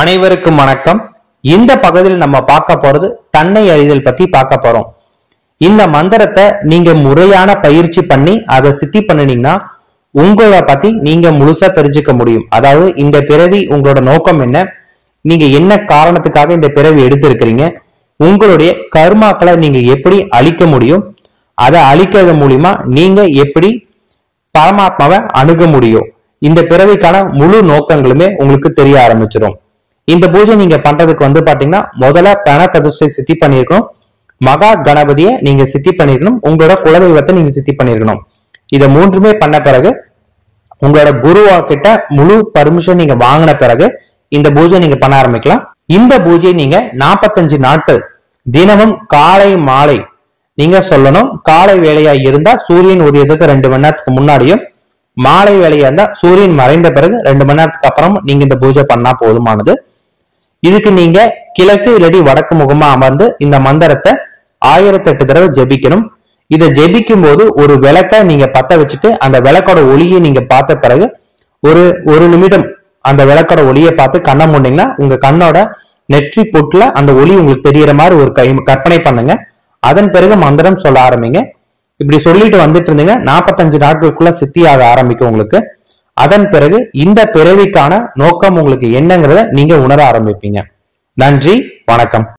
அனைவருக்கும் வணக்கம். இந்த பகுதியில் நம்ம பார்க்க போறது தன்னை அறிதல் பத்தி பார்க்க போறோம். இந்த மந்திரத்தை நீங்க முறையான பயிற்சி பண்ணி அதை சித்தி பண்ணினீங்கன்னா உங்களை பத்தி நீங்க முழுசா தெரிஞ்சுக்க முடியும். அதாவது இந்த பிறவி உங்களோட நோக்கம் என்ன? நீங்க என்ன காரணத்துக்காக இந்த பிறவி எடுத்திருக்கிறீங்க? உங்களுடைய கர்மாக்களை நீங்க எப்படி அழிக்க முடியும்? அதை அழிக்கிறது மூலியமா நீங்க எப்படி பரமாத்மாவை அணுக முடியும்? இந்த பிறவிக்கான முழு நோக்கங்களுமே உங்களுக்கு தெரிய ஆரம்பிச்சிடும். இந்த பூஜை நீங்க பண்றதுக்கு வந்து பாத்தீங்கன்னா முதல்ல கண பிரதிஷ்டை சித்தி பண்ணிருக்கணும். மகா கணபதியை நீங்க சித்தி பண்ணிருக்கணும். உங்களோட குலதெய்வத்தை நீங்க சித்தி பண்ணிருக்கணும். இதை மூன்றுமே பண்ண பிறகு உங்களோட குருவா கிட்ட முழு பர்மிஷன் நீங்க வாங்கின பிறகு இந்த பூஜை நீங்க பண்ண ஆரம்பிக்கலாம். இந்த பூஜையை நீங்க நாற்பத்தஞ்சு நாட்கள் தினமும் காலை மாலை நீங்க சொல்லணும். காலை வேலையா இருந்தா சூரியன் உதயத்துக்கு ரெண்டு மணி நேரத்துக்கு முன்னாடியும் மாலை வேலையா இருந்தா சூரியன் மறைந்த பிறகு ரெண்டு மணி நேரத்துக்கு அப்புறம் நீங்க இந்த பூஜை பண்ணா போதுமானது. இதுக்கு நீங்க கிழக்கு இல்லாட்டி வடக்கு முகமா அமர்ந்து இந்த மந்திரத்தை ஆயிரத்தி எட்டு தடவை ஜெபிக்கணும். இதை ஜெபிக்கும் போது ஒரு விளக்க நீங்க பத்த வச்சுட்டு அந்த விளக்கோட ஒளியை நீங்க பார்த்த பிறகு ஒரு ஒரு நிமிடம் அந்த விளக்கோட ஒளியை பார்த்து கண்ணை முன்னீங்கன்னா உங்க கண்ணோட நெற்றி பொட்டுல அந்த ஒளி உங்களுக்கு தெரியற மாதிரி ஒரு கை கற்பனை பண்ணுங்க. அதன் பிறகு மந்திரம் சொல்ல ஆரம்பிங்க. இப்படி சொல்லிட்டு வந்துட்டு இருந்தீங்க. நாற்பத்தஞ்சு நாட்களுக்குள்ள சித்தியாக ஆரம்பிக்கும் உங்களுக்கு. அதன் பிறகு இந்த பிறவிக்கான நோக்கம் உங்களுக்கு என்னங்கிறத நீங்க உணர ஆரம்பிப்பீங்க. நன்றி வணக்கம்.